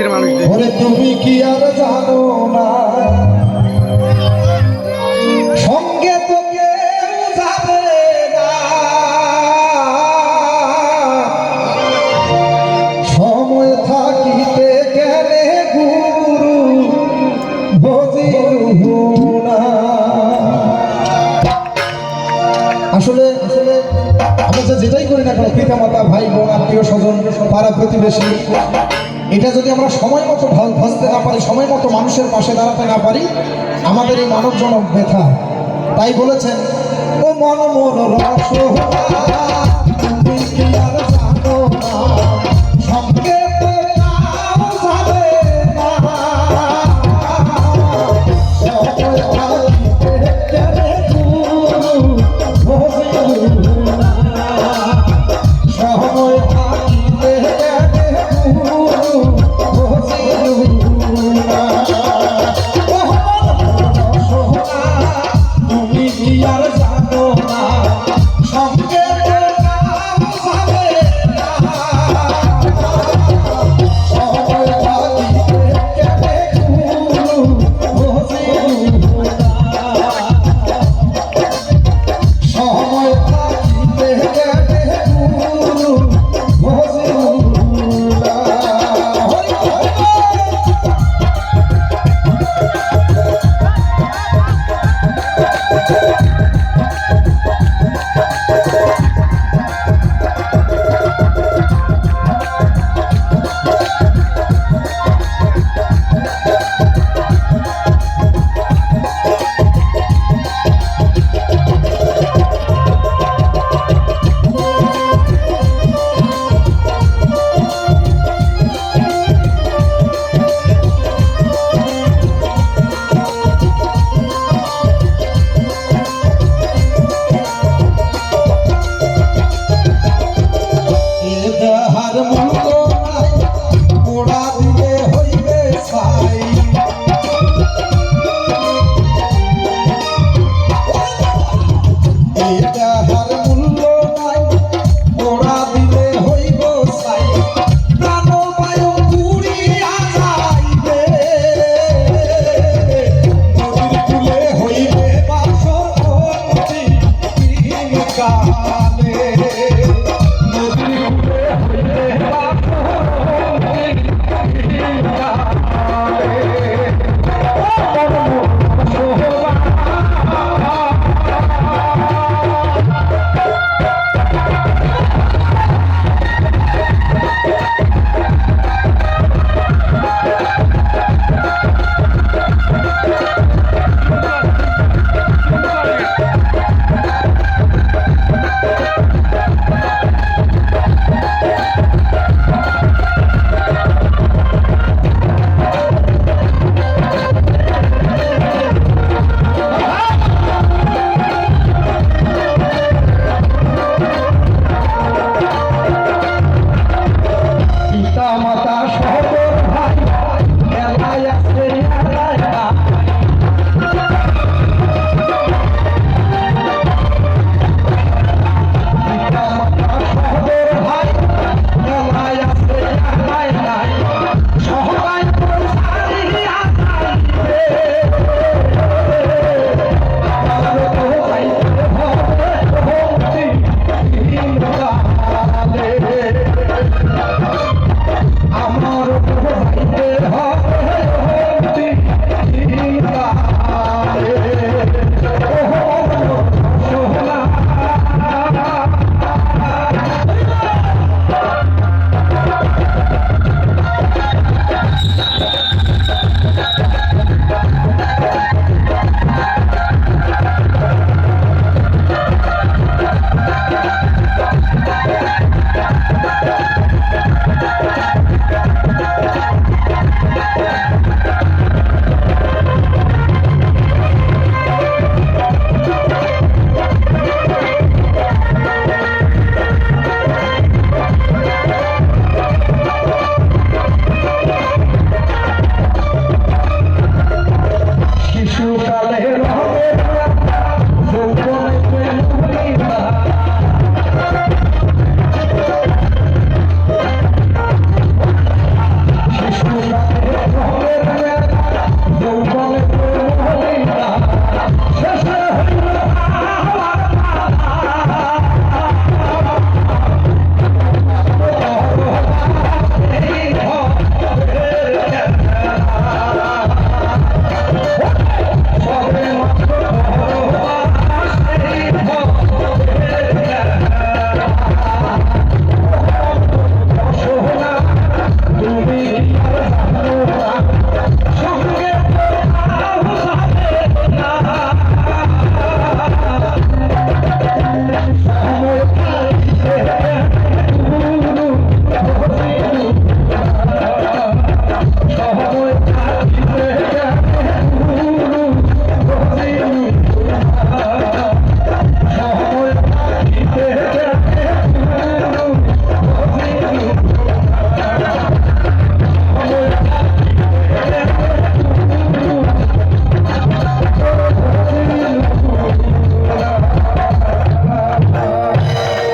কাছের মানুষ তুমি কি আর জানো না? সময় থাকিতে না। আসলে আসলে আমরা যেটাই করি না কেন পিতা মাতা ভাই, বোন, আত্মীয় স্বজন, পাড়া প্রতিবেশী এটা যদি আমরা সময় মতো ভাজতে না পারি সময় মতো মানুষের পাশে দাঁড়াতে না পারি আমাদের এই মানবজনক ব্যথা। তাই বলেছেন ও মন মোর রসনা, সঙ্গে